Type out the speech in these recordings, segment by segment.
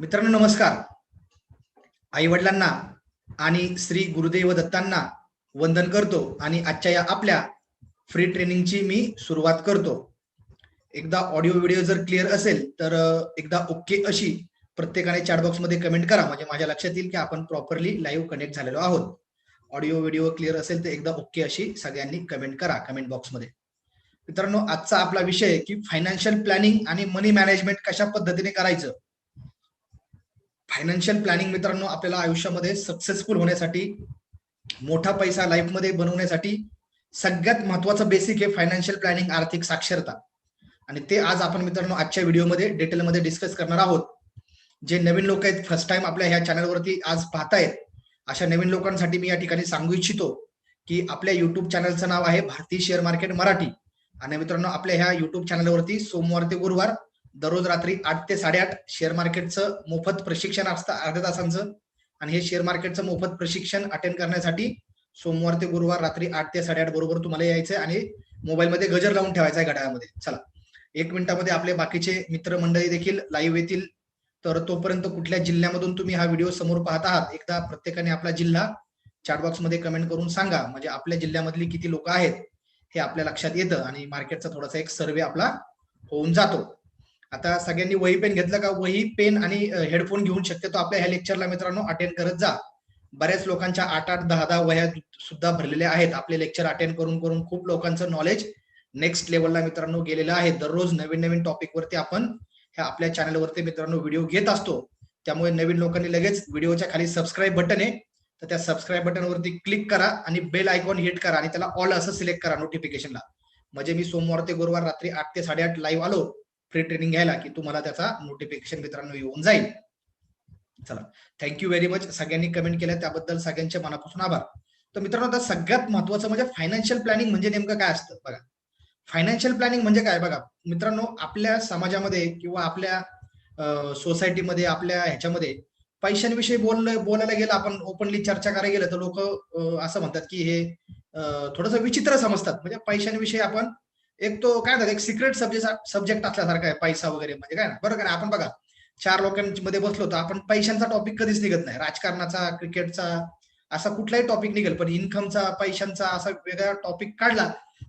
मित्रांनो नमस्कार. आई वडिलांना आणि श्री गुरुदेव दत्तांना वंदन करतो आणि आजच्या या आपल्या फ्री ट्रेनिंगची मी सुरुवात करतो. एकदा ऑडिओ व्हिडिओ जर क्लिअर असेल तर एकदा ओके अशी प्रत्येकाने चॅटमध्ये कमेंट करा. म्हणजे माझ्या लक्षात येईल की आपण प्रॉपरली लाईव्ह कनेक्ट झालेलो आहोत. ऑडिओ व्हिडिओ क्लिअर असेल तर एकदा ओके अशी सगळ्यांनी कमेंट करा कमेंट बॉक्समध्ये मित्रांनो आजचा आपला विषय की फायनान्शियल प्लॅनिंग आणि मनी मॅनेजमेंट कशा पद्धतीने करायचं? फायनान्शियल प्लॅनिंग मित्रांनो आपल्याला आयुष्यामध्ये सक्सेसफुल होण्यासाठी मोठा पैसा लाईफमध्ये बनवण्यासाठी सगळ्यात महत्वाचं बेसिक आहे फायनान्शियल प्लॅनिंग आर्थिक साक्षरता. आणि ते आज आपण मित्रांनो आजच्या व्हिडिओमध्ये डिटेलमध्ये डिस्कस करणार आहोत. जे नवीन लोक आहेत फर्स्ट टाइम आपल्या ह्या चॅनलवरती आज पाहतायत अशा नवीन लोकांसाठी मी या ठिकाणी सांगू इच्छितो की आपल्या युट्यूब चॅनलचं नाव आहे भारतीय शेअर मार्केट मराठी. आणि मित्रांनो आपल्या ह्या युट्यूब चॅनलवरती सोमवार ते गुरुवार दररोज रात्री आठ ते साडेआठ शेअर मार्केटचं मोफत प्रशिक्षण असतं अर्ध्या तासांचं. आणि हे शेअर मार्केटचं मोफत प्रशिक्षण अटेंड करण्यासाठी सोमवार ते गुरुवार रात्री आठ ते साडेआठ बरोबर तुम्हाला यायचंय आणि मोबाईलमध्ये गजर लावून ठेवायचा आहे घड्याळामध्ये. चला एक मिनिटामध्ये आपले बाकीचे मित्रमंडळी देखील लाईव्ह येतील. तर तोपर्यंत कुठल्या जिल्ह्यामधून तुम्ही हा व्हिडिओ समोर पाहत आहात एकदा प्रत्येकाने आपला जिल्हा चॅटबॉक्समध्ये कमेंट करून सांगा. म्हणजे आपल्या जिल्ह्यामधली किती लोक आहेत हे आपल्या लक्षात येतं आणि मार्केटचा थोडासा एक सर्वे आपला होऊन जातो. आता सगळ्यांनी वही पेन घेतलं का? वही पेन आणि हेडफोन घेऊन शक्यतो आपल्या ह्या लेक्चरला मित्रांनो अटेंड करत जा. बऱ्याच लोकांच्या आठ आठ दहा दहा वह्या सुद्धा भरलेल्या आहेत. आपले लेक्चर अटेंड करून करून खूप लोकांचं नॉलेज नेक्स्ट लेवलला मित्रांनो गेलेलं आहे. दररोज नवीन नवीन टॉपिक वरती आपण ह्या आपल्या चॅनलवरती मित्रांनो व्हिडिओ घेत असतो. त्यामुळे नवीन लोकांनी लगेच व्हिडिओच्या खाली सबस्क्राईब बटन आहे. तर त्या सबस्क्राईब बटनवरती क्लिक करा आणि बेल आयकॉन हिट करा आणि त्याला ऑल असं सिलेक्ट करा नोटिफिकेशनला म्हणजे मी सोमवार ते गुरुवार रात्री आठ ते साडेआठ लाईव्ह आलो. फ्री ट्रेनिंग घ्यायला की तुम्हाला त्याचा नोटिफिकेशन मित्रांनो येऊन जाईल. चला. थँक्यू व्हेरी मच सगळ्यांनी कमेंट केल्या. त्याबद्दल सगळ्यांचे मनापासून आभार. तर मित्रांनो आता सगळ्यात महत्वाचं म्हणजे फायनान्शियल प्लॅनिंग म्हणजे नेमकं काय असतं? बघा. फायनान्शियल प्लॅनिंग म्हणजे काय? बघा. मित्रांनो आपल्या समाजामध्ये किंवा आपल्या सोसायटीमध्ये आपल्या ह्याच्यामध्ये पैशांविषयी बोललं बोलायला गेलं आपण ओपनली चर्चा करायला गेलं तर लोक असं म्हणतात की हे थोडस विचित्र समजतात. म्हणजे पैशांविषयी आपण एक तो काय झालं एक सिक्रेट सब्जेक्ट सब्जेक्ट असल्यासारखा आहे पैसा वगैरे म्हणजे काय ना? बरोबर आपण बघा चार लोकांमध्ये बसलो तर आपण पैशांचा टॉपिक कधीच निघत नाही. राजकारणाचा क्रिकेटचा असा कुठलाही टॉपिक निघेल पण इन्कमचा पैशांचा असा वेगळा टॉपिक काढला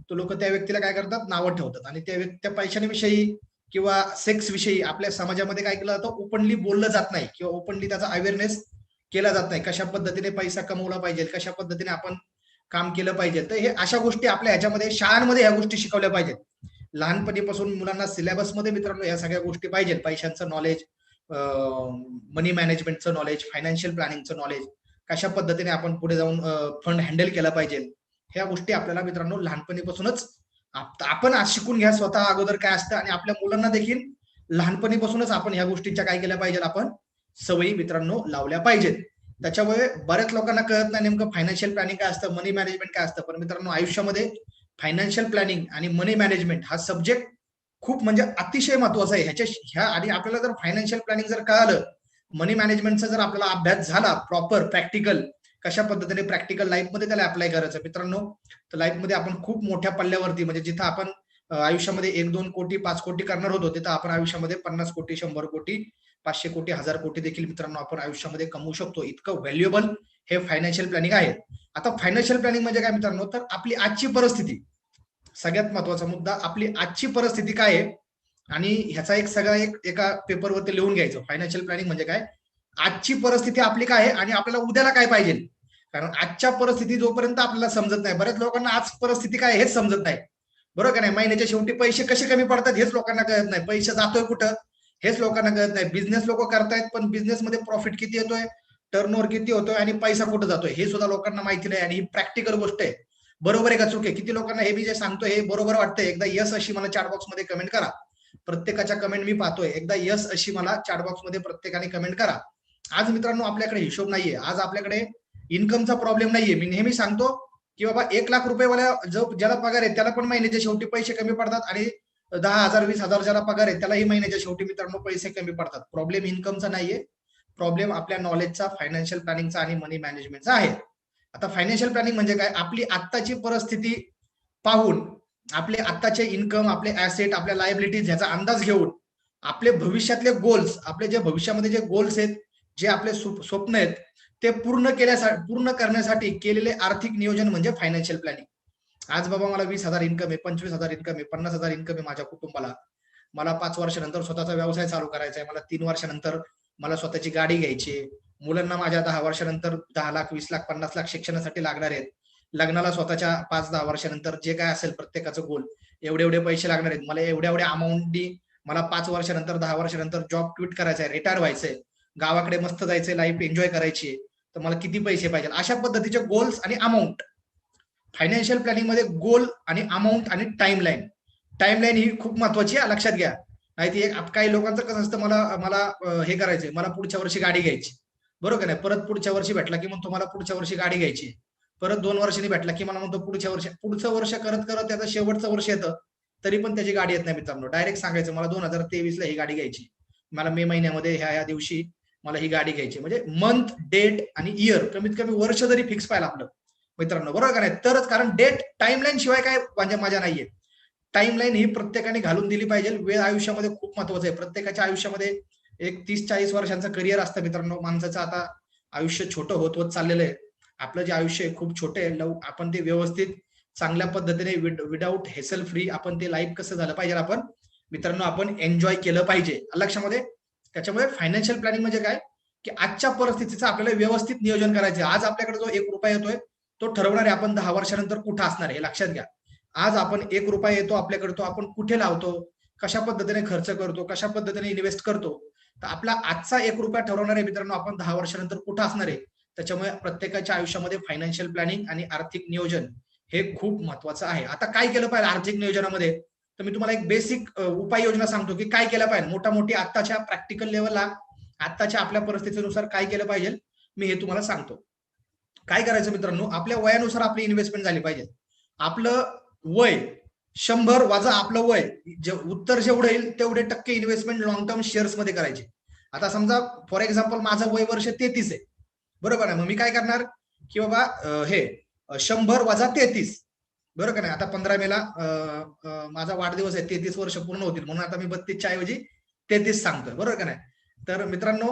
तो लोक त्या व्यक्तीला काय करतात? नावं ठेवतात. आणि त्या व्यक्ती त्या पैशांविषयी किंवा सेक्स विषयी आपल्या समाजामध्ये काय केलं जातं? ओपनली बोललं जात नाही. किंवा ओपनली त्याचा अवेअरनेस केला जात नाही. कशा पद्धतीने पैसा कमवला पाहिजे? कशा पद्धतीने आपण काम केलं पाहिजे. तर हे अशा गोष्टी आपल्या ह्याच्यामध्ये शाळांमध्ये ह्या गोष्टी शिकवल्या पाहिजेत. लहानपणीपासून मुलांना सिलेबसमध्ये मित्रांनो या सगळ्या गोष्टी पाहिजेत. पैशांचं नॉलेज मनी मॅनेजमेंटचं नॉलेज फायनान्शियल प्लॅनिंगचं नॉलेज कशा पद्धतीने आपण पुढे जाऊन फंड हँडल केला पाहिजे. ह्या गोष्टी आपल्याला मित्रांनो लहानपणीपासूनच आपण आज शिकून घ्या. स्वतः अगोदर काय असतं आणि आपल्या मुलांना देखील लहानपणीपासूनच आपण ह्या गोष्टींच्या काय केल्या पाहिजेत? आपण सवयी मित्रांनो लावल्या पाहिजेत. त्याच्यामुळे बऱ्याच लोकांना कळत नाही नेमकं फायनान्शियल प्लॅनिंग काय असतं मनी मॅनेजमेंट काय असतं. पण मित्रांनो आयुष्यामध्ये फायनान्शियल प्लॅनिंग आणि मनी मॅनेजमेंट हा सब्जेक्ट खूप म्हणजे अतिशय महत्त्वाचा आहे. ह्याच्या ह्या आणि आपल्याला जर फायनान्शियल प्लॅनिंग जर कळालं मनी मॅनेजमेंटचा जर आपल्याला अभ्यास झाला प्रॉपर प्रॅक्टिकल कशा पद्धतीने प्रॅक्टिकल लाईफमध्ये त्याला अप्लाय करायचं. मित्रांनो तर लाईफमध्ये आपण खूप मोठ्या पल्ल्यावरती म्हणजे जिथं आपण आयुष्यामध्ये एक दोन कोटी पाच कोटी करणार होतो तिथं आपण आयुष्यामध्ये पन्नास कोटी शंभर कोटी पाचशे कोटी हजार कोटी देखील मित्रांनो आपण आयुष्यामध्ये कमवू शकतो. इतकं व्हॅल्युएबल हे फायनान्शियल प्लॅनिंग आहे. आता फायनान्शियल प्लॅनिंग म्हणजे काय मित्रांनो? तर आपली आजची परिस्थिती. सगळ्यात महत्त्वाचा मुद्दा आपली आजची परिस्थिती काय आहे? आणि ह्याचा एक सगळा एक एका पेपरवरती लिहून घ्यायचं. फायनान्शियल प्लॅनिंग म्हणजे काय? आजची परिस्थिती आपली काय आहे आणि आपल्याला उद्याला काय पाहिजे? कारण आजच्या परिस्थिती जोपर्यंत आपल्याला समजत नाही बऱ्याच लोकांना आज परिस्थिती काय हेच समजत नाही. बरोबर का नाही? महिन्याच्या शेवटी पैसे कसे कमी पडतात हेच लोकांना कळत नाही. पैसे जातोय कुठं? हेच लोकांना कळत नाही. बिझनेस लोक करतायत पण बिझनेस मध्ये प्रॉफिट किती येतोय? टर्नओव्हर किती होतोय आणि पैसा कुठं जातोय? हे सुद्धा लोकांना माहिती नाही आणि ही प्रॅक्टिकल गोष्ट आहे. बरोबर आहे का चुके किती लोकांना हे मी जे सांगतोय हे बरोबर वाटतंय. एकदा यस अशी मला चॅट बॉक्समध्ये कमेंट करा. प्रत्येकाच्या कमेंट मी पाहतोय. एकदा यस अशी मला चॅट बॉक्समध्ये प्रत्येकाने कमेंट करा. आज मित्रांनो आपल्याकडे हिशोब नाहीये. आज आपल्याकडे इन्कमचा प्रॉब्लेम नाहीये. मी नेहमी सांगतो की बाबा एक लाख रुपयेवाल्या जो ज्याला पगार आहे त्याला पण महिन्याच्या शेवटी पैसे कमी पडतात आणि दहा हजार वीस हजार ज्याला पगार आहे त्यालाही महिन्याच्या शेवटी मित्रांनो पैसे कमी पडतात. प्रॉब्लेम इन्कमचा नाहीये. प्रॉब्लेम आपल्या नॉलेजचा फायनान्शियल प्लॅनिंगचा आणि मनी मॅनेजमेंटचा आहे. आता फायनान्शियल प्लॅनिंग म्हणजे काय? आपली आत्ताची परिस्थिती पाहून आपले आत्ताचे इन्कम आपले ऍसेट आपल्या लायबिलिटीज ह्याचा अंदाज घेऊन आपले भविष्यातले गोल्स आपले जे भविष्यामध्ये जे गोल्स आहेत जे आपले स्वप्न आहेत ते पूर्ण केल्यासाठी पूर्ण करण्यासाठी केलेले आर्थिक नियोजन म्हणजे फायनान्शियल प्लॅनिंग आज बाबा मला वीस हजार इन्कम आहे पंचवीस हजार इन्कम आहे पन्नास हजार इन्कम आहे माझ्या कुटुंबाला. मला पाच वर्षानंतर स्वतःचा व्यवसाय चालू करायचा आहे. मला तीन वर्षानंतर मला स्वतःची गाडी घ्यायची आहे. मुलांना माझ्या दहा वर्षानंतर दहा लाख वीस लाख पन्नास लाख शिक्षणासाठी लागणार आहेत. लग्नाला स्वतःच्या पाच दहा वर्षानंतर जे काय असेल प्रत्येकाचं गोल एवढे एवढे पैसे लागणार आहेत. मला एवढ्या एवढ्या अमाऊंटनी मला पाच वर्षानंतर दहा वर्षानंतर जॉब क्विट करायचा आहे रिटायर व्हायचंय. गावाकडे मस्त जायचंय लाईफ एन्जॉय करायची आहे. तर मला किती पैसे पाहिजे अशा पद्धतीचे गोल्स आणि अमाऊंट फायनान्शियल प्लॅनिंगमध्ये गोल आणि अमाऊंट आणि टाइमलाईन टाइमलाईन ही खूप महत्वाची आहे लक्षात घ्या. नाही ती एक- काही लोकांचं कसं असतं मला मला हे करायचंय मला पुढच्या वर्षी गाडी घ्यायची. बरोबर नाही परत पुढच्या वर्षी भेटला की मग तुम्हाला पुढच्या वर्षी गाडी घ्यायची. परत दोन वर्षांनी भेटला की मला म्हणतो पुढच्या वर्षी पुढचं वर्ष करत करत त्याचं शेवटचं वर्ष येतं तरी पण त्याची गाडी येत नाही मित्रांनो. डायरेक्ट सांगायचं मला दोन हजार तेवीस ला ही गाडी घ्यायची. मला मे महिन्यामध्ये ह्या ह्या दिवशी मला ही गाडी घ्यायची. म्हणजे मंथ डेट आणि इयर कमीत कमी वर्ष जरी फिक्स पाहिलं आपलं मित्रांनो बरोबर का नाही तरच कारण डेट टाइमलाईन शिवाय काय म्हणजे माझ्या नाहीये. टाइमलाईन ही प्रत्येकाने घालून दिली पाहिजे. वेळ आयुष्यामध्ये खूप महत्वाचं आहे. प्रत्येकाच्या आयुष्यामध्ये एक तीस चाळीस वर्षांचं करिअर असतं मित्रांनो. माणसाचं आता आयुष्य छोटं होत होत चाललेलं आहे. आपलं जे आयुष्य आहे खूप छोटे लव आपण ते व्यवस्थित चांगल्या पद्धतीने विदाऊट हेसल फ्री आपण ते लाईफ कसं झालं पाहिजे आपण मित्रांनो आपण एन्जॉय केलं पाहिजे. लक्षामध्ये? त्याच्यामुळे फायनान्शियल प्लॅनिंग म्हणजे काय? की आजच्या परिस्थितीचं आपल्याला व्यवस्थित नियोजन करायचं आज आपल्याकडे जो एक रुपया येतोय तो ठरवणार आहे आपण दहा वर्षानंतर कुठं असणार आहे हे लक्षात घ्या. आज आपण एक रुपया येतो आपल्याकडे तो आपण कुठे लावतो कशा पद्धतीने खर्च करतो कशा पद्धतीने इन्व्हेस्ट करतो तर आपला आजचा एक रुपया ठरवणार आहे मित्रांनो आपण दहा वर्षानंतर कुठं असणार आहे? त्याच्यामुळे प्रत्येकाच्या आयुष्यामध्ये फायनान्शियल प्लॅनिंग आणि आर्थिक नियोजन हे खूप महत्वाचं आहे. आता काय केलं पाहिजे आर्थिक नियोजनामध्ये? तर मी तुम्हाला एक बेसिक उपाययोजना सांगतो की काय केलं पाहिजे? मोठा मोठी आत्ताच्या प्रॅक्टिकल लेवलला आत्ताच्या आपल्या परिस्थितीनुसार काय केलं पाहिजे? मी हे तुम्हाला सांगतो. काय करायचं मित्रांनो? आपल्या वयानुसार आपली इन्व्हेस्टमेंट झाली पाहिजे. आपलं वय शंभर वाजा आपलं वय जे उत्तर जेवढे येईल तेवढे टक्के इन्व्हेस्टमेंट लॉंग टर्म शेअर्समध्ये करायचे. आता समजा फॉर एक्झाम्पल माझं वय वर्ष तेहतीस आहे. बरोबर आहे? मग मी काय करणार? की बाबा हे शंभर वाजा तेहतीस. बरोबर का नाही आता पंधरा मेला माझा वाढदिवस आहे तेहतीस वर्ष पूर्ण होतील. म्हणून आता मी बत्तीसच्या ऐवजी तेहतीस सांगतोय. बरोबर का नाही? तर मित्रांनो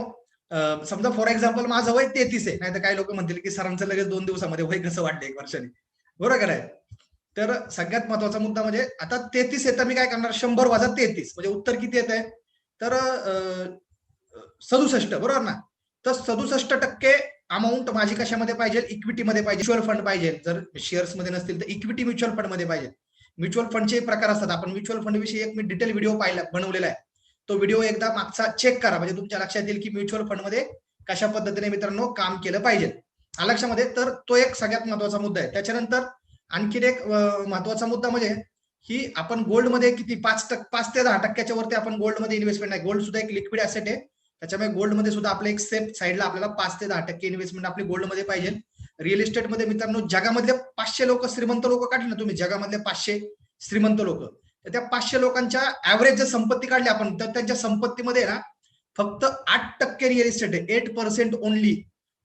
समजा फॉर एक्झाम्पल माझं वय तेहतीस आहे नाही तर काही लोक म्हणतील की सरांचं लगेच दोन दिवसामध्ये वय कसं वाटतं एक वर्षाने. बरोबर आहे? तर सगळ्यात महत्त्वाचा मुद्दा म्हणजे आता तेहतीस येतं मी काय करणार? शंभर वाजा तेहतीस म्हणजे उत्तर किती येत आहे तर सदुसष्ट बरोबर ना? तर सदुसष्ट टक्के अमाऊंट माझी कशामध्ये पाहिजे? इक्विटीमध्ये पाहिजे. म्युच्युअल फंड पाहिजे. जर शेअर्समध्ये नसतील तर इक्विटी म्युच्युअल फंडमध्ये पाहिजे. म्युच्युअल फंडचे प्रकार असतात. आपण म्युच्युअल फंड विषयी एक मी डिटेल व्हिडिओ पाहिला बनवलेला आहे. तो व्हिडिओ एकदा मागचा चेक करा. म्हणजे तुमच्या लक्षात येईल की म्युच्युअल फंडमध्ये कशा पद्धतीने मित्रांनो काम केलं पाहिजे. आ लक्षामध्ये तर तो एक सगळ्यात महत्त्वाचा मुद्दा आहे. त्याच्यानंतर आणखीन एक महत्त्वाचा मुद्दा म्हणजे ही आपण गोल्डमध्ये किती? पाच टक्के पाच ते दहा टक्क्याच्या वरती आपण गोल्डमध्ये इन्व्हेस्टमेंट आहे गोल्ड सुद्धा एक लिक्विड ऍसेट आहे. त्याच्यामुळे गोल्डमध्ये सुद्धा आपलं एक सेफ साईडला आपल्याला पाच ते दहा टक्के इन्व्हेस्टमेंट आपली गोल्डमध्ये पाहिजे. रिअल इस्टेटमध्ये मित्रांनो जगामधले पाचशे लोक श्रीमंत लोक काढले ना तुम्ही? जगामधले पाचशे श्रीमंत लोक. त्या पाचशे लोकांच्या ऍव्हरेज जर संपत्ती काढली आपण तर त्यांच्या संपत्तीमध्ये ना फक्त आठ टक्के रिअल इस्टेट आहे. एट पर्सेंट ओनली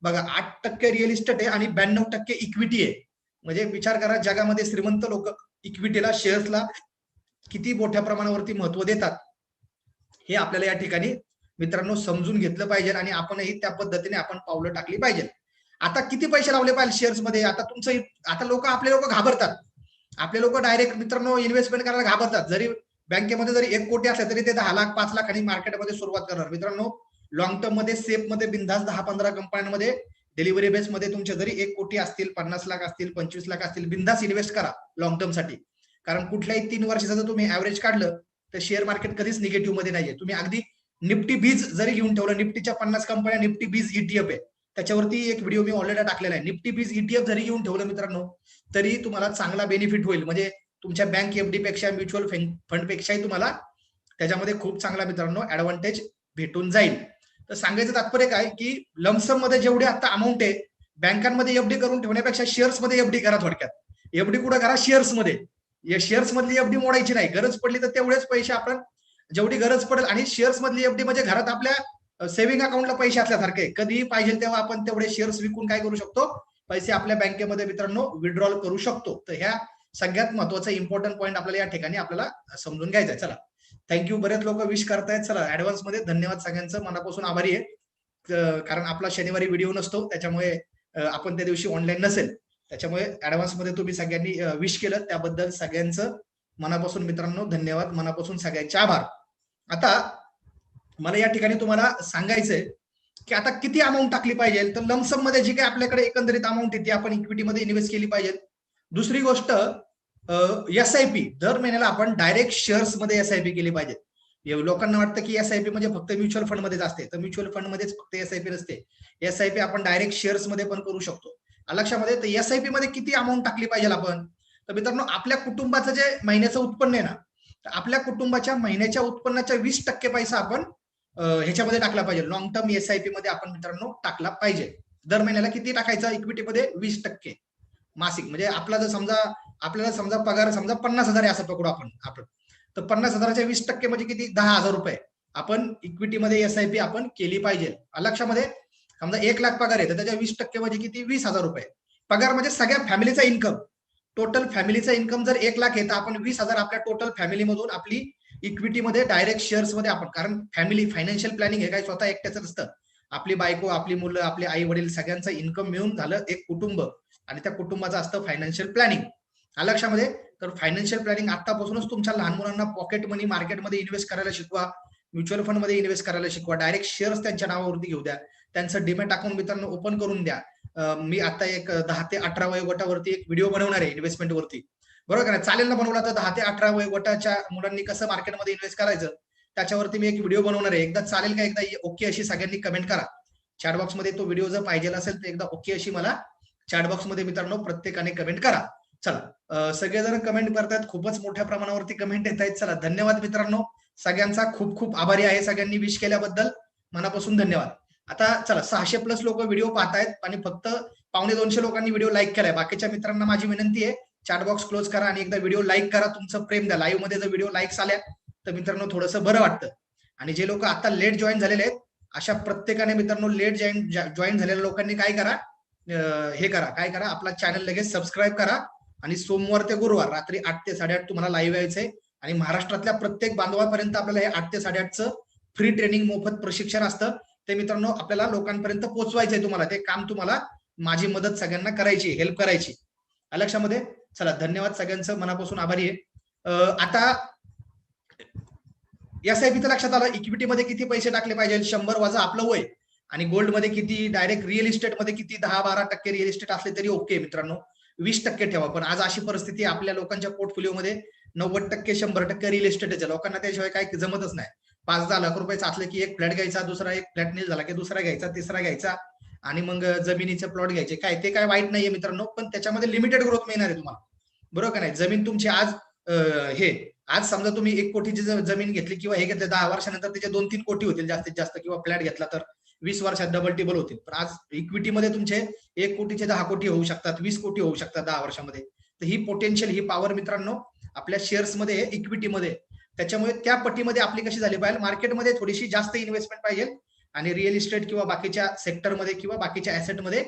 बघा आठ टक्के रिअल इस्टेट आहे आणि ब्याण्णव टक्के इक्विटी आहे. म्हणजे विचार करा जगामध्ये श्रीमंत लोक इक्विटीला शेअर्सला किती मोठ्या प्रमाणावरती महत्त्व देतात? हे आपल्याला या ठिकाणी मित्रांनो समजून घेतलं पाहिजे आणि आपणही त्या पद्धतीने आपण पावलं टाकली पाहिजे आता किती पैसे लावले पाहिजे शेअर्समध्ये? आता तुमचं आता लोक आपले लोक घाबरतात. आपले लोक डायरेक्ट मित्रांनो इन्व्हेस्टमेंट करायला घाबरतात. जरी बँकेमध्ये जरी एक कोटी असले तरी ते दहा लाख पाच लाख आणि मार्केटमध्ये सुरुवात करणार. मित्रांनो लॉंग टर्ममध्ये सेफमध्ये बिंदास दहा पंधरा कंपन्यांमध्ये डिलिव्हरी बेस मध्ये तुमचे जरी एक कोटी असतील पन्नास लाख असतील पंचवीस लाख असतील बिंदास इन्व्हेस्ट करा लॉंग टर्मसाठी. कारण कुठल्याही तीन वर्षाचं जर तुम्ही ऍव्हरेज काढलं तर शेअर मार्केट कधीच निगेटिव्हमध्ये नाहीये. तुम्ही अगदी निफ्टी बीज जरी घेऊन ठेवलं निफ्टीच्या पन्नास कंपन्या निफ्टी बीज ईटीएफ आहे. त्याच्यावरती एक व्हिडिओ मी ऑलरेडी टाकलेला आहे. निफ्टी बीज ईटीएफ जरी घेऊन ठेवलं मित्रांनो तरी तुम्हाला चांगला बेनिफिट होईल. म्हणजे तुमच्या बँक एफडी पेक्षा म्युच्युअल फंड पेक्षाही तुम्हाला त्याच्यामध्ये खूप चांगला मित्रांनो ऍडव्हान्टेज भेटून जाईल. तर सांगायचं तात्पर्य काय की लमसममध्ये जेवढे आता अमाऊंट आहे बँकांमध्ये एफडी करून ठेवण्यापेक्षा शेअर्समध्ये एफडी करा थोडक्यात. एफडी कुठं करा? शेअर्समध्ये. या शेअर्स मधली एफडी मोडायची नाही. गरज पडली तर तेवढेच पैसे आपण जेवढी गरज पडेल आणि शेअर्स मधली एफडी म्हणजे घरात आपल्या सेव्हिंग अकाउंटला पैसे असल्यासारखे. कधीही पाहिजे तेव्हा आपण तेवढे शेअर्स विकून काय करू शकतो? पैसे आपल्या बँकेमध्ये मित्रांनो विड्रॉल करू शकतो. तर ह्या सगळ्यात महत्त्वाचा इम्पॉर्टंट पॉईंट आपल्याला या ठिकाणी आपल्याला समजून घ्यायचा आहे. चला. थँक्यू बरेच लोक विश करतायत. चला ऍडव्हान्समध्ये धन्यवाद सगळ्यांचं. मनापासून आभारी आहे. कारण आपला शनिवारी व्हिडिओ नसतो. त्याच्यामुळे आपण त्या दिवशी ऑनलाईन नसेल. त्याच्यामुळे ऍडव्हान्समध्ये तुम्ही सगळ्यांनी विश केलं. त्याबद्दल सगळ्यांचं मनापासून मित्रांनो धन्यवाद. मनापासून सगळ्यांचे आभार. आता मला या ठिकाणी तुम्हाला सांगायचंय की आता किती अमाऊंट टाकली पाहिजे? तर लमसममध्ये जी काही आपल्याकडे एकंदरीत अमाऊंट आहे ती आपण इक्विटीमध्ये इन्व्हेस्ट केली पाहिजे. दुसरी गोष्ट एस आय पी दर महिन्याला आपण डायरेक्ट शेअर्समध्ये एस आय पी केली पाहिजे. लोकांना वाटतं की एस आय पी म्हणजे फक्त म्युच्युअल फंड मध्येच असते. तर म्युच्युअल फंड मध्येच फक्त एस आय पी नसते. एस आय पी आपण डायरेक्ट शेअर्समध्ये पण करू शकतो. लक्षामध्ये तर एस आय पी मध्ये किती अमाऊंट टाकली पाहिजे आपण? तर मित्रांनो आपल्या कुटुंबाचं जे महिन्याचं उत्पन्न आहे ना तर आपल्या कुटुंबाच्या महिन्याच्या उत्पन्नाच्या वीस टक्के पैसा आपण ह्याच्यामध्ये टाकला पाहिजे. Long term S I P मध्ये आपण मित्रांनो टाकला पाहिजे. दर महिन्याला किती टाकायचा? इक्विटीमध्ये वीस टक्के. मासिक. म्हणजे आपला जर समजा आपल्याला समजा पगार समजा पन्नास हजार आहे असं पकडू आपण आपण. तर पन्नास हजाराच्या वीस टक्के म्हणजे किती? दहा हजार रुपये. आपण इक्विटीमध्ये एस आय पी आपण केली पाहिजे. लक्षामध्ये समजा एक लाख पगार आहे तर त्याच्या वीस टक्के म्हणजे किती? वीस हजार रुपये. पगार म्हणजे सगळ्या फॅमिलीचा इन्कम टोटल फॅमिलीचा इन्कम जर एक लाख आहे तर आपण वीस हजार आपल्या टोटल फॅमिलीमधून आपली इक्विटीमध्ये डायरेक्ट शेअर्समध्ये आपण कारण फॅमिली फायनान्शियल प्लॅनिंग हे काय स्वतः एकट्याच असतं आपली बायको आपली मुलं आपले आई वडील सगळ्यांचं इन्कम मिळून झालं एक कुटुंब. आणि त्या कुटुंबाचं असतं फायनान्शियल प्लॅनिंग हा लक्षामध्ये? तर फायनान्शियल प्लॅनिंग आतापासूनच तुमच्या लहान मुलांना पॉकेट मनी मार्केटमध्ये इन्व्हेस्ट करायला शिकवा. म्युच्युअल फंडमध्ये इन्व्हेस्ट करायला शिकवा. डायरेक्ट शेअर्स त्यांच्या नावावरती घेऊ द्या. त्यांचं डिमेट अकाउंट मित्रांनो ओपन करून द्या. मी आता एक दहा ते अठरा वयोगटावरती एक व्हिडिओ बनवणार आहे इन्व्हेस्टमेंट वरती. बरोबर का नाही? चालेल ना बनवला तर दहा ते अठरा वयोगटाच्या मुलांनी कसं मार्केटमध्ये इन्व्हेस्ट करायचं? त्याच्यावरती मी एक व्हिडिओ बनवणार आहे. एकदा चालेल का? एकदा ओके अशी सगळ्यांनी कमेंट करा. चॅट बॉक्समध्ये तो व्हिडिओ जर पाहिजे असेल तर एकदा ओके अशी मला चॅट बॉक्समध्ये मित्रांनो प्रत्येकाने कमेंट करा. चला सगळेजण कमेंट करतायत. खूपच मोठ्या प्रमाणावरती कमेंट येत आहेत. चला धन्यवाद मित्रांनो. सगळ्यांचा खूप खूप आभारी आहे सगळ्यांनी विश केल्याबद्दल. मनापासून धन्यवाद. आता चला सहाशे प्लस लोक व्हिडिओ पाहतायत आणि फक्त पावणे दोनशे लोकांनी व्हिडिओ लाईक केलाय. बाकीच्या मित्रांना माझी विनंती आहे चॅट बॉक्स क्लोज करा आणि एकदा व्हिडिओ लाईक करा. तुमचं प्रेम द्या. लाईव्हमध्ये जर व्हिडिओ लाईक्स आल्या तर मित्रांनो थोडंसं बरं वाटतं. आणि जे लोक आता लेट जॉईन झालेले आहेत अशा प्रत्येकाने मित्रांनो लेट जॉईन जॉईन झालेल्या लोकांनी काय करा? हे करा. काय करा? आपला चॅनल लगेच सबस्क्राईब करा. आणि सोमवार ते गुरुवार रात्री आठ ते साडेआठ तुम्हाला लाईव्ह यायचंय आणि महाराष्ट्रातल्या प्रत्येक बांधवापर्यंत आपल्याला हे आठ ते साडेआठचं फ्री ट्रेनिंग मोफत प्रशिक्षण असतं. ते मित्रांनो आपल्याला लोकांपर्यंत पोहोचवायचंय तुम्हाला. ते काम तुम्हाला माझी मदत सगळ्यांना करायची हेल्प करायची. लक्षामध्ये चला धन्यवाद सगळ्यांचं. मनापासून आभारी आहे. आता एस लक्षात आलं इक्विटीमध्ये किती पैसे टाकले पाहिजे? शंभर वाजा आपलं वय. आणि गोल्डमध्ये किती डायरेक्ट रिअल इस्टेटमध्ये किती? दहा बारा टक्के रिअल इस्टेट असले तरी ओके मित्रांनो. वीस टक्के ठेवा. पण आज अशी परिस्थिती आपल्या लोकांच्या पोर्टफोलिओमध्ये नव्वद टक्के शंभर टक्के रिअल इस्टेटच्या लोकांना त्याशिवाय काही जमतच नाही. पाच दहा लाख रुपये असले की एक फ्लॅट घ्यायचा दुसरा एक फ्लॅट नील झाला की दुसरा घ्यायचा तिसरा घ्यायचा. आणि मग जमिनीचे प्लॉट घ्यायचे. काय ते काय वाईट नाहीये मित्रांनो पण त्याच्यामध्ये लिमिटेड ग्रोथ मिळणार आहे तुम्हाला. बरोबर का नाही? जमीन तुमची आज हे आज समजा तुम्ही एक कोटीची जमीन घेतली किंवा हे घेतले दहा वर्षानंतर त्याचे दोन तीन कोटी होतील जास्तीत जास्त किंवा फ्लॅट घेतला तर वीस वर्षात डबल टेबल होतील. पण आज इक्विटीमध्ये तुमचे एक कोटीचे दहा कोटी होऊ शकतात वीस कोटी होऊ शकतात दहा वर्षामध्ये. तर ही पोटेन्शियल ही पॉवर मित्रांनो आपल्या शेअर्समध्ये इक्विटीमध्ये त्याच्यामुळे त्या पटीमध्ये आपली कशी झाली पाहिजे मार्केटमध्ये थोडीशी जास्त इन्व्हेस्टमेंट पाहिजे. आणि रिअल इस्टेट किंवा बाकीच्या सेक्टरमध्ये किंवा बाकीच्या ऍसेटमध्ये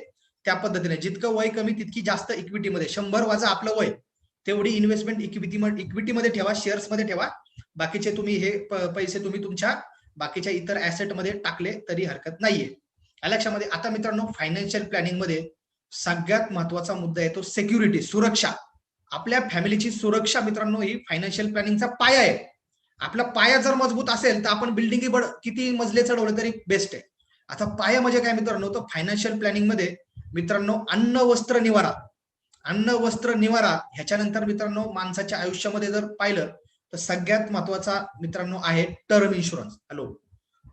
त्या पद्धतीने. जितकं वय कमी तितकी जास्त इक्विटीमध्ये शंभर वाजा आपलं वय तेवढी इन्व्हेस्टमेंट इक्विटी इक्विटीमध्ये ठेवा शेअर्समध्ये ठेवा. बाकीचे तुम्ही हे पैसे तुम्ही तुमच्या बाकीच्या इतर ऍसेटमध्ये टाकले तरी हरकत नाहीये. या लक्षामध्ये आता मित्रांनो फायनान्शियल प्लॅनिंगमध्ये सगळ्यात महत्त्वाचा मुद्दा येतो सेक्युरिटी सुरक्षा. आपल्या फॅमिलीची सुरक्षा मित्रांनो ही फायनान्शियल प्लॅनिंगचा पाया आहे. आपला पाया जर मजबूत असेल तर आपण बिल्डिंग बड किती मजले चढवले तरी बेस्ट आहे. आता पाया म्हणजे काय मित्रांनो? तर फायनान्शियल प्लॅनिंगमध्ये मित्रांनो अन्न वस्त्र निवारा. अन्न वस्त्र निवारा ह्याच्यानंतर मित्रांनो माणसाच्या आयुष्यामध्ये जर पाहिलं तर सगळ्यात महत्त्वाचा मित्रांनो आहे term insurance hello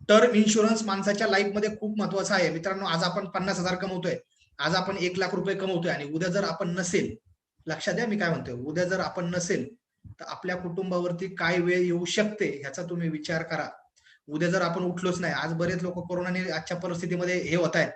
term insurance माणसाच्या लाईफमध्ये खूप महत्त्वाचा आहे. मित्रांनो आज आपण पन्नास हजार कमवतोय. आज आपण एक लाख रुपये कमवतोय. आणि उद्या जर आपण नसेल लक्षात द्या मी काय म्हणतोय. उद्या जर आपण नसेल तर आपल्या कुटुंबावरती काय वेळ येऊ शकते ह्याचा तुम्ही विचार करा. उद्या जर आपण उठलोच नाही आज बरेच लोक कोरोनाने आजच्या परिस्थितीमध्ये हे होत आहेत.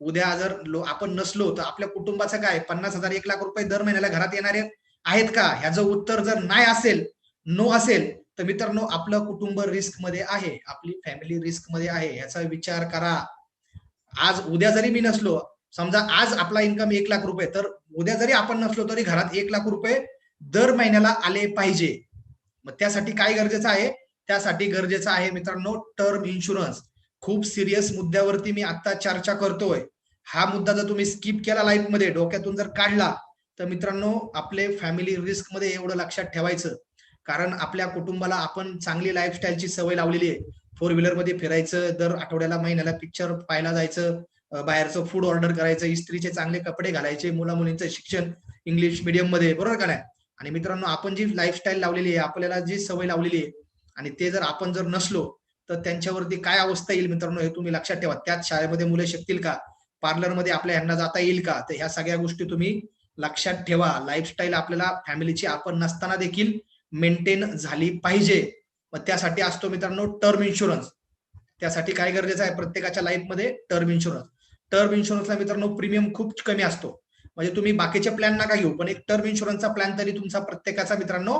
उद्या जर आपण नसलो तर आपल्या कुटुंबाचं काय पन्नास हजार एक लाख रुपये दर महिन्याला घरात येणारे आहेत का? ह्याचं उत्तर जर नाही असेल नो असेल तर मित्रांनो आपलं कुटुंब रिस्कमध्ये आहे. आपली फॅमिली रिस्कमध्ये आहे. याचा विचार करा. आज उद्या जरी मी नसलो समजा आज आपला इन्कम एक लाख रुपये तर उद्या जरी आपण नसलो तरी घरात एक लाख रुपये दर महिन्याला आले पाहिजे. मग त्यासाठी काय गरजेचं आहे? त्यासाठी गरजेचं आहे मित्रांनो टर्म इन्शुरन्स खूप सिरियस मुद्द्यावरती मी आता चर्चा करतोय. हा मुद्दा जर तुम्ही स्किप केला लाईफमध्ये डोक्यातून जर काढला तर मित्रांनो आपले फॅमिली रिस्कमध्ये एवढं लक्षात ठेवायचं. कारण आपल्या कुटुंबाला आपण चांगली लाईफस्टाईलची सवय लावलेली आहे. फोर व्हीलरमध्ये फिरायचं दर आठवड्याला महिन्याला पिक्चर पाहायला जायचं बाहेरचं फूड ऑर्डर करायचं इस्त्रीचे चांगले कपडे घालायचे मुला मुलींचं शिक्षण इंग्लिश मिडियममध्ये बरोबर का नाही? आणि मित्रांनो आपण जी लाईफस्टाईल लावलेली आहे आपल्याला जी सवय लावलेली आहे आणि ते जर आपण जर नसलो तर त्यांच्यावरती काय अवस्था येईल मित्रांनो हे तुम्ही लक्षात ठेवा. त्याच शाळेमध्ये मुलं शकतील का? पार्लरमध्ये आपल्या यांना जाता येईल का? तर ह्या सगळ्या गोष्टी तुम्ही लक्षात ठेवा. लाईफस्टाईल आपल्याला फॅमिलीची आपण नसताना देखील मेंटेन झाली पाहिजे. मग त्यासाठी असतो मित्रांनो टर्म इन्शुरन्स त्यासाठी काय गरजेचं आहे? प्रत्येकाच्या लाईफमध्ये टर्म इन्शुरन्स टर्म इन्शुरन्सला मित्रांनो प्रीमियम खूप कमी असतो. म्हणजे तुम्ही बाकीचे प्लॅन नका घेऊ पण एक टर्म इन्शुरन्सचा प्लॅन तरी तुमचा प्रत्येकाचा मित्रांनो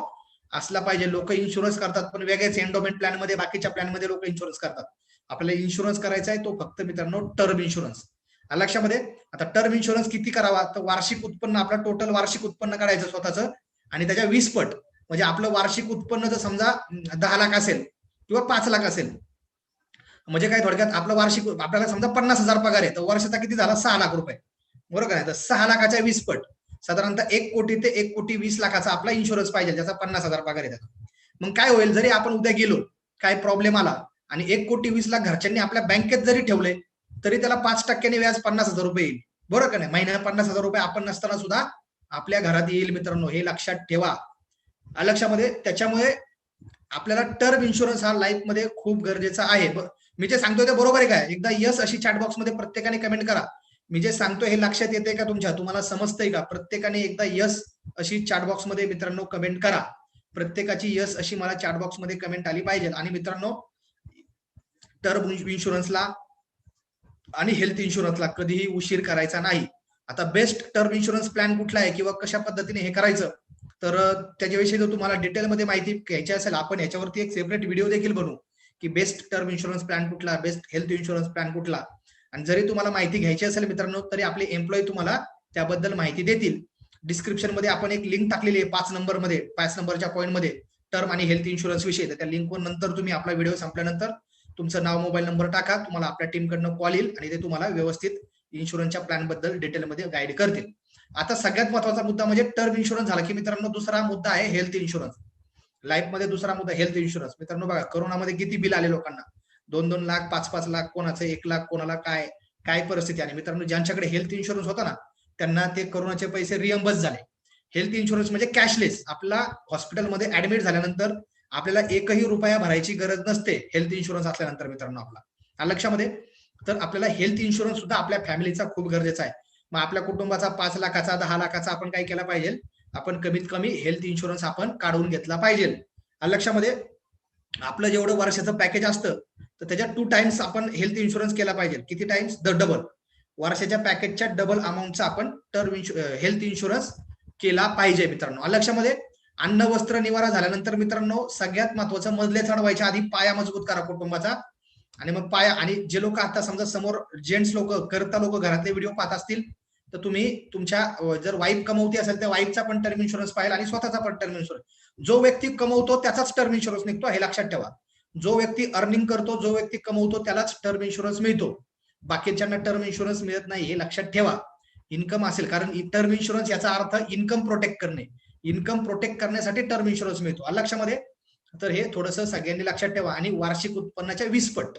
असला पाहिजे. लोक इन्शुरन्स करतात पण वेगळेच एन्डोमेंट प्लॅनमध्ये बाकीच्या प्लॅनमध्ये लोक इन्शुरन्स करतात. आपल्याला इन्शुरन्स करायचा आहे तो फक्त मित्रांनो टर्म इन्शुरन्स लक्षामध्ये आता टर्म इन्शुरन्स किती करावा? तर वार्षिक उत्पन्न आपलं टोटल वार्षिक उत्पन्न काढायचं स्वतःचं. आणि त्याच्या वीस पट म्हणजे आपलं वार्षिक उत्पन्न जर समजा दहा लाख असेल किंवा पाच लाख असेल म्हणजे काय थोडक्यात आपलं वार्षिक आपल्याला समजा पन्नास हजार पगार आहे तर वर्षाचा किती झाला? सहा लाख रुपये. बरोबर आहे? तर सहा लाखाच्या वीस पट. साधारणतः एक कोटी ते एक कोटी वीस लाखाचा आपला इन्शुरन्स पाहिजे ज्याचा पन्नास हजार पगार आहे त्याचा. मग काय होईल? जरी आपण उद्या गेलो काय प्रॉब्लेम आला आणि एक कोटी वीस लाख घरच्यांनी आपल्या बँकेत जरी ठेवले तरी त्याला पाच टक्क्याने व्याज पन्नास हजार रुपये येईल. बरोबर का नाही? महिन्याला पन्नास हजार रुपये आपण नसताना सुद्धा आपल्या घरात येईल मित्रांनो. हे लक्षात ठेवा. लक्षामध्ये त्याच्यामुळे आपल्याला टर्म इन्शुरन्स हा लाईफमध्ये खूप गरजेचा आहे. मी जे सांगतोय ते बरोबर आहे काय एकदा यस अशी चॅटबॉक्समध्ये प्रत्येकाने कमेंट करा. मी जे सांगतोय हे लक्षात येते का तुमच्या? तुम्हाला समजतंय का? प्रत्येकाने एकदा यस अशी चॅटबॉक्समध्ये मित्रांनो कमेंट करा. प्रत्येकाची यस अशी मला चॅटबॉक्समध्ये कमेंट आली पाहिजे आणि मित्रांनो टर्म इन्शुरन्सला आणि हेल्थ इन्शुरन्सला कधीही उशीर करायचा नाही. आता बेस्ट टर्म इन्शुरन्स प्लॅन कुठला आहे किंवा कशा पद्धतीने हे करायचं? तर त्याच्याविषयी जर तुम्हाला डिटेलमध्ये माहिती घ्यायची असेल आपण याच्यावरती एक सेपरेट व्हिडिओ देखील बनवू. की बेस्ट टर्म इन्शुरन्स प्लॅन कुठला बेस्ट हेल्थ इन्शुरन्स प्लॅन कुठला? आणि जरी तुम्हाला माहिती घ्यायची असेल मित्रांनो तरी आपले एम्प्लॉई तुम्हाला त्याबद्दल माहिती देतील. डिस्क्रिप्शनमध्ये आपण एक लिंक टाकलेली आहे पाच नंबरमध्ये पाच नंबरच्या पॉईंटमध्ये टर्म आणि हेल्थ इन्शुरन्स विषयी. तर त्या लिंकवर नंतर तुम्ही आपला व्हिडिओ संपल्यानंतर तुमचं नाव मोबाईल नंबर टाका तुम्हाला आपल्या टीमकडनं कॉल येईल आणि ते तुम्हाला व्यवस्थित इन्शुरन्सच्या प्लॅनबद्दल डिटेलमध्ये गाईड करतील. आता सगळ्यात महत्त्वाचा मुद्दा म्हणजे टर्म इन्शुरन्स झाला की मित्रांनो दुसरा मुद्दा आहे हेल्थ इन्शुरन्स लाईफमध्ये दुसरा मुद्दा हेल्थ इन्शुरन्स मित्रांनो बघा करोनामध्ये किती बिल आले लोकांना? दोन दोन लाख पाच पाच लाख कोणाचं एक लाख कोणाला काय काय परिस्थिती आणि मित्रांनो ज्यांच्याकडे हेल्थ इन्शुरन्स होता ना त्यांना ते करोनाचे पैसे रिअम्बर्स झाले. हेल्थ इन्शुरन्स म्हणजे कॅशलेस आपला हॉस्पिटलमध्ये ऍडमिट झाल्यानंतर आपल्याला एकही रुपया भरायची गरज नसते हेल्थ इन्शुरन्स असल्यानंतर मित्रांनो आपला. लक्षामध्ये तर आपल्याला हेल्थ इन्शुरन्स सुद्धा आपल्या फॅमिलीचा खूप गरजेचा आहे. मग आपल्या कुटुंबाचा पाच लाखाचा दहा लाखाचा आपण काय केला पाहिजे? आपण कमीत कमी हेल्थ इन्शुरन्स आपण काढून घेतला पाहिजे. लक्षामध्ये आपलं जेवढं वर्षाचं पॅकेज असतं तर त्याच्या टू टाइम्स आपण हेल्थ इन्शुरन्स केला पाहिजे. किती टाइम्स द डबल वर्षाच्या पॅकेजच्या डबल अमाऊंटचा आपण टर्म हेल्थ इन्शुरन्स केला पाहिजे मित्रांनो. लक्षामध्ये अन्न वस्त्र निवारा झाल्यानंतर मित्रांनो सगळ्यात महत्वाचं मजले चढवायच्या आधी पाया मजबूत करा कुटुंबाचा. आणि मग पाया आणि जे लोक आता समजा समोर जेंट्स लोक करता लोक घरातले व्हिडिओ पाहत असतील तर तुम्ही तुमच्या जर वाईफ कमवती असेल तर वाईफचा पण टर्म इन्शुरन्स पाहिजे आणि स्वतःचा पण टर्म इन्शुरन्स जो व्यक्ती कमवतो त्याचाच टर्म इन्शुरन्स निघतो हे लक्षात ठेवा. जो व्यक्ती अर्निंग करतो जो व्यक्ती कमवतो त्यालाच टर्म इन्शुरन्स मिळतो. बाकीच्यांना टर्म इन्शुरन्स मिळत नाही हे लक्षात ठेवा. इन्कम असेल कारण टर्म इन्शुरन्स याचा अर्थ इन्कम प्रोटेक्ट करणे. इन्कम प्रोटेक्ट करण्यासाठी टर्म इन्शुरन्स मिळतो. लक्षामध्ये? तर हे थोडंसं सगळ्यांनी लक्षात ठेवा. आणि वार्षिक उत्पन्नाच्या वीस पट.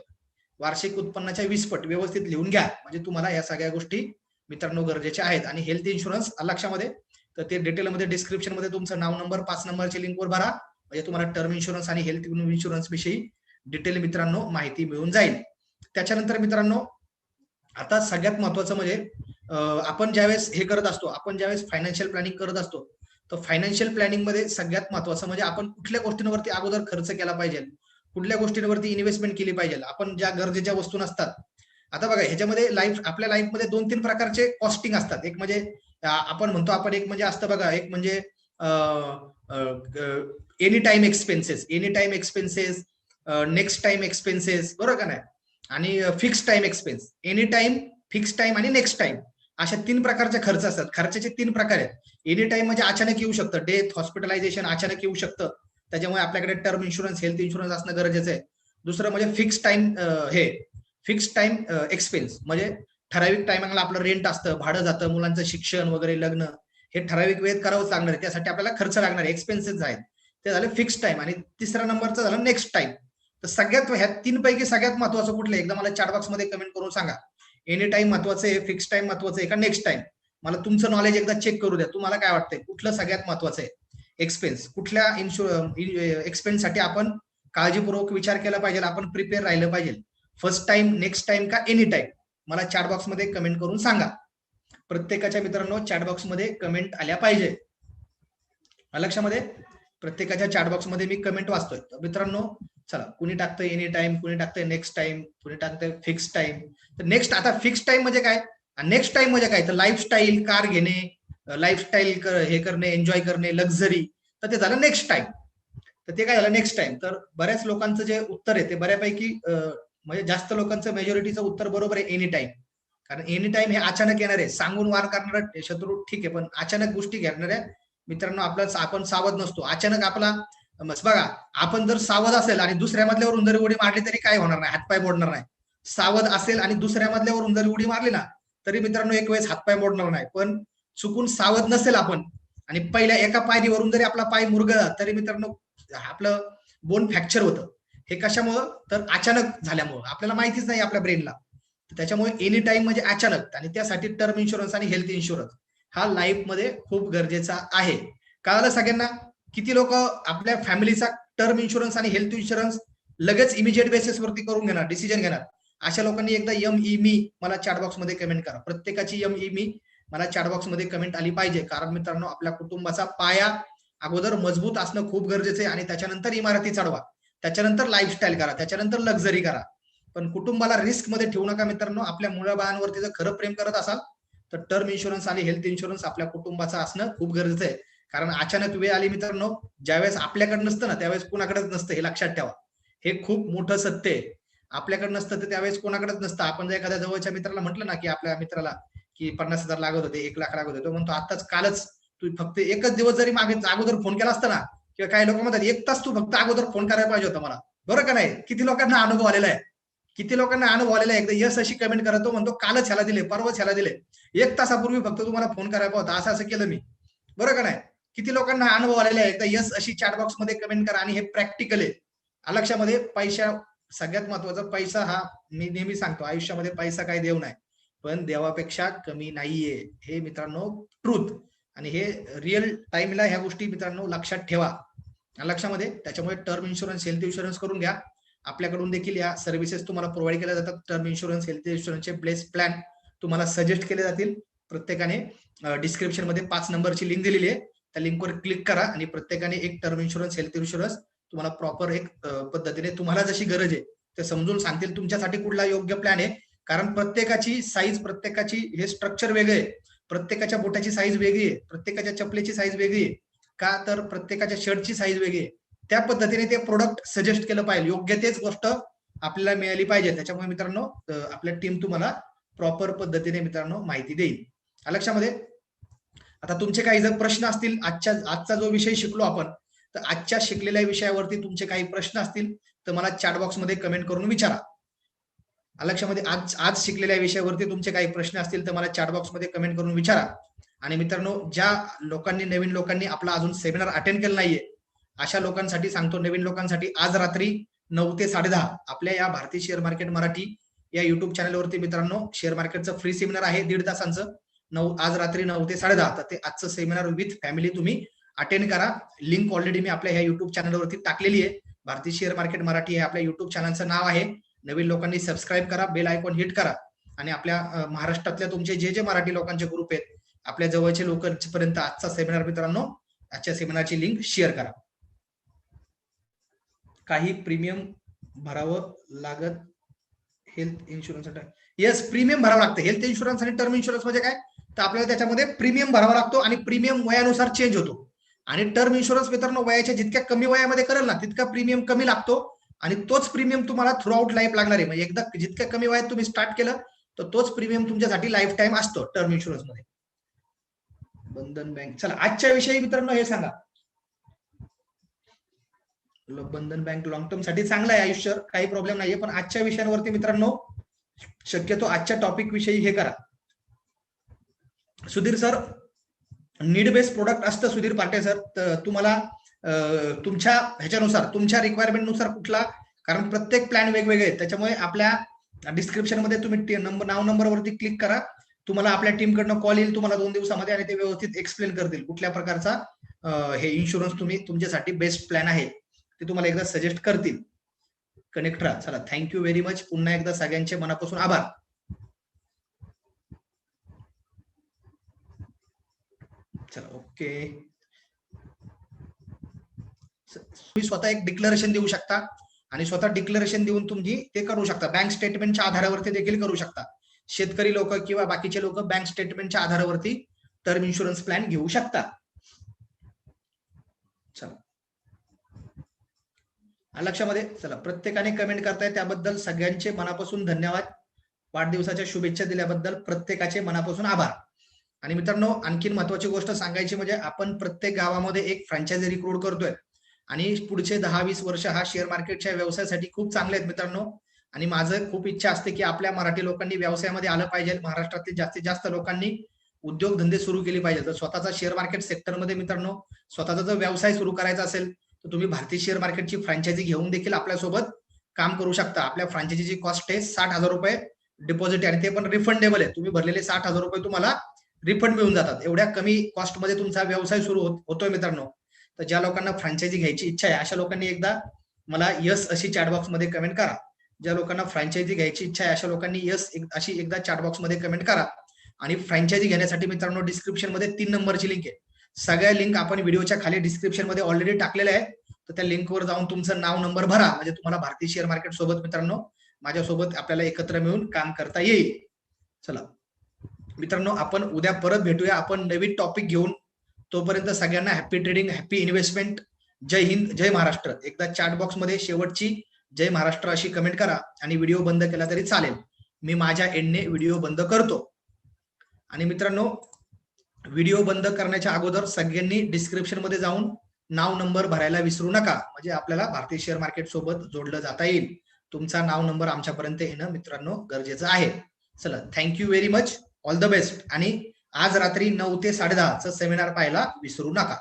वार्षिक उत्पन्नाच्या वीस पट व्यवस्थित लिहून घ्या. म्हणजे तुम्हाला या सगळ्या गोष्टी मित्रांनो गरजेच्या आहेत. आणि हेल्थ इन्शुरन्स लक्षामध्ये? तर ते डिटेलमध्ये डिस्क्रिप्शनमध्ये तुमचं नाव नंबर पाच नंबरच्या लिंकवर भरा. म्हणजे तुम्हाला टर्म इन्शुरन्स आणि हेल्थ इन्शुरन्स विषयी डिटेल मित्रांनो माहिती मिळून जाईल. त्याच्यानंतर मित्रांनो आता सगळ्यात महत्वाचं म्हणजे आपण ज्यावेळेस हे करत असतो आपण ज्यावेळेस फायनान्शियल प्लॅनिंग करत असतो तर फायनान्शियल प्लॅनिंगमध्ये सगळ्यात महत्वाचं म्हणजे आपण कुठल्या गोष्टींवरती अगोदर खर्च केला पाहिजे कुठल्या गोष्टींवरती इन्व्हेस्टमेंट केली पाहिजे आपण ज्या गरजेच्या वस्तू नसतात. आता बघा ह्याच्यामध्ये लाईफ आपल्या लाईफमध्ये दोन तीन प्रकारचे कॉस्टिंग असतात. एक म्हणजे आपण म्हणतो आपण एक म्हणजे असतं बघा एक म्हणजे any time expenses any time expenses next time expenses बरोबर का नाही? आणि fix time expense any time fix time आणि नेक्स्ट टाइम अशा तीन प्रकारचे खर्च असतात. खर्चाचे तीन प्रकार आहेत. एनी टाइम म्हणजे अचानक येऊ शकतं. डेथ हॉस्पिटलायझेशन अचानक येऊ शकतं. त्याच्यामुळे आपल्याकडे टर्म इन्शुरन्स हेल्थ इन्शुरन्स असणं गरजेचं आहे. दुसरं म्हणजे फिक्स टाइम uh, हे फिक्स टाइम एक्सपेन्स म्हणजे ठराविक टायमिंगला आपलं रेंट असतं भाडं जातं मुलांचं शिक्षण वगैरे लग्न. हे ठराविक वेळेत करावंच लागणार आहे. त्यासाठी आपल्याला खर्च लागणार आहे. एक्सपेन्सेस आहेत. ते झालं फिक्स टाइम आणि तिसऱ्या नंबरचं झालं नेक्स्ट टाइम तर सगळ्यात ह्या तीन पैकी सगळ्यात महत्वाचं कुठलं? एकदा मला चार बॉक्समध्ये कमेंट करून सांगा. एनी टाइम महत्वाचं आहे फिक्स टाइम महत्वाचं आहे का नेक्स्ट टाइम मला तुमचं नॉलेज एकदा चेक करू द्या. तुम्हाला काय वाटतंय? कुठलं सगळ्यात महत्वाचं आहे? एक्सपेन्स कुठल्या इन्शु एक्सपेन्ससाठी आपण काळजीपूर्वक विचार केला पाहिजे आपण प्रिपेअर राहिलं पाहिजे. फर्स्ट टाइम नेक्स्ट टाइम का एनी टाइम मला चॅट बॉक्समध्ये कमेंट करून सांगा. प्रत्येकाच्या मित्रांनो चॅट बॉक्समध्ये कमेंट आल्या पाहिजे. लक्षामध्ये? प्रत्येकाच्या चॅट बॉक्समध्ये मी कमेंट वाचतोय. मित्रांनो चला कुणी टाकतंय एनी टाइम कुणी टाकतंय नेक्स्ट टाइम कुणी टाकतंय फिक्स टाइम तर नेक्स्ट आता फिक्स टाइम म्हणजे काय? नेक्स्ट टाइम म्हणजे काय? तर लाईफस्टाईल कार घेणे लाईफस्टाईल हे करणे एन्जॉय करणे लक्झरी तर ते झालं नेक्स्ट टाइम तर ते काय झालं नेक्स्ट टाइम तर बऱ्याच लोकांचं जे उत्तर आहे ते बऱ्यापैकी म्हणजे जास्त लोकांचं मेजॉरिटीचं उत्तर बरोबर आहे एनी टाइम कारण एनी टाइम हे अचानक येणार आहे. सांगून वार करणार शत्रू ठीक आहे पण अचानक गोष्टी घेणाऱ्या मित्रांनो आपला आपण सावध नसतो. अचानक आपला बघा आपण जर सावध असेल आणि दुसऱ्या मधल्यावरून उंदरी उडी मारली तरी काय होणार नाही? हातपाय मोडणार नाही. सावध असेल आणि दुसऱ्या मधल्यावरून उंदरी उडी मारली ना तरी मित्रांनो एक वेळेस हातपाय मोडणार नाही. पण चुकून सावध नसेल आपण आणि पहिल्या एका पायरीवरून जरी आपला पाय मुरगळला तरी मित्रांनो आपलं बोन फ्रॅक्चर होतं. हे कशामुळं? तर अचानक झाल्यामुळं. आपल्याला माहितीच नाही आपल्या ब्रेनला त्याच्यामुळे एनी टाइम म्हणजे अचानक. आणि त्यासाठी टर्म इन्शुरन्स आणि हेल्थ इन्शुरन्स हा लाईफमध्ये खूप गरजेचा आहे. कळालं सगळ्यांना? किती लोक आपल्या फॅमिलीचा टर्म इन्शुरन्स आणि हेल्थ इन्शुरन्स लगेच इमिजिएट बेसिस वरती करून घेणार डिसिजन घेणार. अशा लोकांनी एकदा यम ई मी मला चॅटबॉक्समध्ये कमेंट करा. प्रत्येकाची यम ई मी मला चॅटबॉक्समध्ये कमेंट आली पाहिजे. कारण मित्रांनो आपल्या कुटुंबाचा पाया अगोदर मजबूत असणं खूप गरजेचं आहे आणि त्याच्यानंतर इमारती चढवा. त्याच्यानंतर लाईफस्टाईल करा. त्याच्यानंतर लक्झरी करा. पण कुटुंबाला रिस्कमध्ये ठेवू नका मित्रांनो. आपल्या मुलाबाळांवरती जर खरं प्रेम करत असाल तर टर्म इन्शुरन्स आणि हेल्थ इन्शुरन्स आपल्या कुटुंबाचा असणं खूप गरजेचं आहे. कारण अचानक वेळ आली मित्रांनो ज्यावेळेस आपल्याकडे नसतं ना त्यावेळेस कोणाकडेच नसतं हे लक्षात ठेवा. हे खूप मोठं सत्य आहे. आपल्याकडे नसतं तर त्यावेळेस कोणाकडेच नसतं. आपण जर एखाद्या जवळच्या मित्राला म्हटलं ना की आपल्या मित्राला की पन्नास हजार लागत होते एक लाख लागत होते तो म्हणतो आताच कालच तू फक्त एकच दिवस जरी मागे अगोदर फोन केला असता ना किंवा काही लोक म्हणतात एक तास तू फक्त अगोदर फोन करायला पाहिजे होता मला. बरं का नाही? किती लोकांना अनुभव आलेला आहे? किती लोकांना अनुभव आलेला आहे? एकदा यस अशी कमेंट करतो म्हणतो कालच ह्याला दिले परवाच ह्याला दिले. एक तासापूर्वी फक्त तुम्हाला फोन करायला होता. असं असं केलं मी. बरं का नाही? किती लोकांना अनुभव आलेला आहे एकदा यस अशी चॅट बॉक्समध्ये कमेंट करा आणि हे प्रॅक्टिकल आहे. लक्षामध्ये पैशा सगळ्यात महत्त्वाचा पैसा हा मी नेहमी सांगतो. आयुष्यामध्ये पैसा काही देव नाही पण देवापेक्षा कमी नाहीये. हे मित्रांनो ट्रूथ आणि हे रिअल टाइमला ह्या गोष्टी मित्रांनो लक्षात ठेवा. लक्षामध्ये त्याच्यामुळे टर्म इन्शुरन्स हेल्थ इन्शुरन्स करून घ्या. आपल्याकडून देखील या सर्व्हिसेस तुम्हाला प्रोव्हाइड केल्या जातात. टर्म इन्शुरन्स हेल्थ इन्शुरन्सचे प्लेस प्लॅन तुम्हाला सजेस्ट केले जातील. प्रत्येकाने डिस्क्रिप्शनमध्ये पाच नंबरची लिंक दिलेली आहे. त्या लिंकवर क्लिक करा आणि प्रत्येकाने एक टर्म इन्शुरन्स हेल्थ इन्शुरन्स तुम्हाला प्रॉपर एक पद्धतीने तुम्हाला जशी गरज आहे ते समजून सांगतील. तुमच्यासाठी कुठला योग्य प्लॅन आहे? कारण प्रत्येकाची साईज प्रत्येकाची हे स्ट्रक्चर वेगळे आहे. प्रत्येकाच्या बोटाची साईज वेगळी आहे. प्रत्येकाच्या चपलेची साईज वेगळी आहे. का तर प्रत्येकाच्या शर्टची साईज वेगळी आहे. त्या पद्धतीने ते प्रोडक्ट सजेस्ट केलं पाहिजे. योग्य तेच गोष्ट आपल्याला मिळाली पाहिजे. त्याच्यामुळे मित्रांनो आपल्या टीम तुम्हाला प्रॉपर पद्धतीने मित्रांनो माहिती देईल. लक्षामध्ये? आता तुमचे काही जर प्रश्न असतील आजच्या आजचा जो विषय शिकलो आपण तर आजच्या शिकलेल्या विषयावरती तुमचे काही प्रश्न असतील तर मला चॅट बॉक्समध्ये कमेंट करून विचारा. लक्षामध्ये आज आज शिकलेल्या विषयावरती तुमचे काही प्रश्न असतील तर मला चॅट बॉक्समध्ये कमेंट करून विचारा. आणि मित्रांनो ज्या लोकांनी नवीन लोकांनी आपला अजून सेमिनार अटेंड केला नाहीये अशा लोकांसाठी सांगतो नवीन लोकांसाठी आज रात्री नऊ ते साडे दहा आपल्या या भारतीय शेअर मार्केट मराठी या युट्यूब चॅनलवरती मित्रांनो शेअर मार्केटचं फ्री सेमिनार आहे दीड तासांचं. नऊ आज रात्री नऊ ते साडे दहा तर ते आजचं सेमिनार विथ फॅमिली तुम्ही अटेंड करा. लिंक ऑलरेडी मी आपल्या ह्या युट्यूब चॅनलवरती टाकलेली आहे. भारतीय शेअर मार्केट मराठी हे आपल्या युट्यूब चॅनलचं नाव आहे. नवीन लोकांनी सबस्क्राईब करा बेल आयकॉन हिट करा. आणि आपल्या महाराष्ट्रातल्या तुमचे जे जे मराठी लोकांचे ग्रुप आहेत आपल्या जवळचे लोकांपर्यंत आजचा सेमिनार मित्रांनो आजच्या सेमिनारची लिंक शेअर करा. काही प्रीमियम भरावं लागत हेल्थ इन्शुरन्स येस प्रीमियम भरावं लागतं. हेल्थ इन्शुरन्स आणि टर्म इन्शुरन्स म्हणजे काय? तर आपल्याला त्याच्यामध्ये प्रीमियम भरावा लागतो आणि प्रीमियम वयानुसार चेंज होतो. आणि टर्म इन्शुरन्स मित्रांनो वयाच्या जितक्या कमी वयामध्ये करेल ना तितका प्रीमियम कमी लागतो. आणि तोच प्रीमियम तुम्हाला थ्रू आउट लाईफ लागणार आहे. म्हणजे एकदा जितक्या कमी वयात तुम्ही स्टार्ट केलं तर तोच प्रीमियम तुमच्यासाठी लाईफ टाईम असतो टर्म इन्शुरन्समध्ये. बंधन बँक चला आजच्या विषयी मित्रांनो हे सांगा. बंधन बँक लॉंग टर्मसाठी चांगलं आहे आयुष्य काही प्रॉब्लेम नाहीये पण आजच्या विषयांवरती मित्रांनो शक्यतो आजच्या टॉपिक विषयी हे करा. Sudhir sir need based product असतं सुधीर पाटे सर तुम्हाला तुमच्या ह्याच्यानुसार तुमच्या रिक्वायरमेंटनुसार कुठला कारण प्रत्येक प्लॅन वेगवेगळे आहेत. त्याच्यामुळे आपल्या डिस्क्रिप्शनमध्ये तुम्ही नंबर नाव नंबरवरती क्लिक करा. तुम्हाला आपल्या टीम कडनं कॉल येईल तुम्हाला दोन दिवसामध्ये आणि ते व्यवस्थित एक्सप्लेन करतील कुठल्या प्रकारचा हे इन्शुरन्स तुम्ही तुमच्यासाठी बेस्ट प्लॅन आहे. ते तुम्हाला एकदा सजेस्ट करतील. कनेक्ट राहा. चला थँक्यू व्हेरी मच पुन्हा एकदा सगळ्यांचे मनापासून आभार. चला ओके तुम्ही स्वतः एक डिक्लरेशन देऊ शकता आणि स्वतः डिक्लरेशन देऊन तुम्ही ते करू शकता. बँक स्टेटमेंटच्या आधारावरती देखील करू शकता. शेतकरी लोक किंवा बाकीचे लोक बँक स्टेटमेंटच्या आधारावरती टर्म इन्शुरन्स प्लॅन घेऊ शकता चला आलं लक्षामध्ये चला प्रत्येकाने कमेंट करताय त्याबद्दल सगळ्यांचे मनापासून धन्यवाद. वाढदिवसाच्या शुभेच्छा दिल्याबद्दल प्रत्येकाचे मनापासून आभार. आणि मित्रांनो आणखीन महत्वाची गोष्ट सांगायची म्हणजे आपण प्रत्येक गावामध्ये एक फ्रँचायझी रिक्रूट करतोय. आणि पुढचे दहा वीस वर्ष हा शेअर मार्केटच्या व्यवसायासाठी खूप चांगले आहेत मित्रांनो. आणि माझं खूप इच्छा असते की आपल्या मराठी लोकांनी व्यवसायामध्ये आलं पाहिजे. महाराष्ट्रातील जास्तीत जास्त लोकांनी उद्योगधंदे सुरू केले पाहिजे. तर स्वतःचा शेअर मार्केट सेक्टरमध्ये मित्रांनो स्वतःचा जर व्यवसाय सुरू करायचा असेल तर तुम्ही भारतीय शेअर मार्केटची फ्रँचायझी घेऊन देखील आपल्यासोबत काम करू शकता. आपल्या फ्रँचायझीची कॉस्ट आहे साठ हजार रुपये डिपॉझिट आहे. आणि ते पण रिफंडेबल आहे. तुम्ही भरलेले साठ हजार रुपये तुम्हाला रिफंड मिळून जातात. एवढ्या कमी कॉस्टमध्ये तुमचा व्यवसाय सुरू होत- होतोय मित्रांनो. तर ज्या लोकांना फ्रँचायझी घ्यायची इच्छा आहे अशा लोकांनी एकदा मला यस अशी चॅटबॉक्समध्ये कमेंट करा. ज्या लोकांना फ्रँचायझी घ्यायची इच्छा आहे अशा लोकांनी यस अशी एकदा चॅटबॉक्समध्ये कमेंट करा. आणि फ्रँचायझी घेण्यासाठी मित्रांनो डिस्क्रिप्शनमध्ये तीन नंबरची लिंक आहे. सगळ्या लिंक आपण व्हिडिओच्या खाली डिस्क्रिप्शनमध्ये ऑलरेडी टाकलेल्या आहेत. तर त्या लिंकवर जाऊन तुमचं नाव नंबर भरा. म्हणजे तुम्हाला भारतीय शेअर मार्केट सोबत मित्रांनो माझ्यासोबत आपल्याला एकत्र मिळून काम करता येईल. चला. मित्रांनो आपण उद्या परत भेटूया. आपण नवीन टॉपिक घेऊन तोपर्यंत सगळ्यांना हॅपी ट्रेडिंग हॅपी इन्व्हेस्टमेंट जय हिंद जय महाराष्ट्र. एकदा चॅट बॉक्समध्ये शेवटची जय महाराष्ट्र अशी कमेंट करा आणि व्हिडिओ बंद केला तरी चालेल. मी माझ्या एंडने व्हिडिओ बंद करतो. आणि मित्रांनो व्हिडिओ बंद करण्याच्या अगोदर सगळ्यांनी डिस्क्रिप्शनमध्ये जाऊन नाव नंबर भरायला विसरू नका. म्हणजे आपल्याला भारतीय शेअर मार्केट सोबत जोडलं जाता येईल. तुमचा नाव नंबर आमच्यापर्यंत येणं मित्रांनो गरजेचं आहे. चला thank you very much all the best आणि आज रात्री नऊ ते साडे सेमिनार पाहायला विसरू नका.